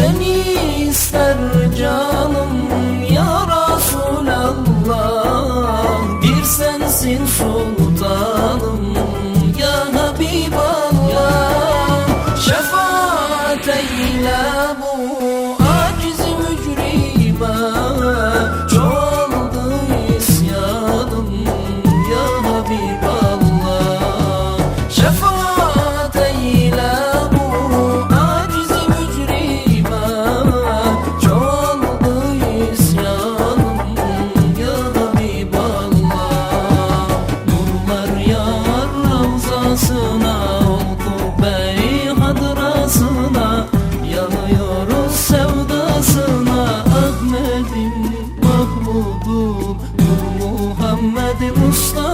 Seni ister canım ya Resulallah Bir sensin sultanım ya Habiballah Şefaat eyle bu aciz mücribe Çoğaldı isyanım ya Habiballah Şefaat Akbar yar Ravzasına Ol kubbe hadrasına Yanıyoruz sevdasına. Ahmet'im Mahmud'um Nur Muhammed'im Mustafa.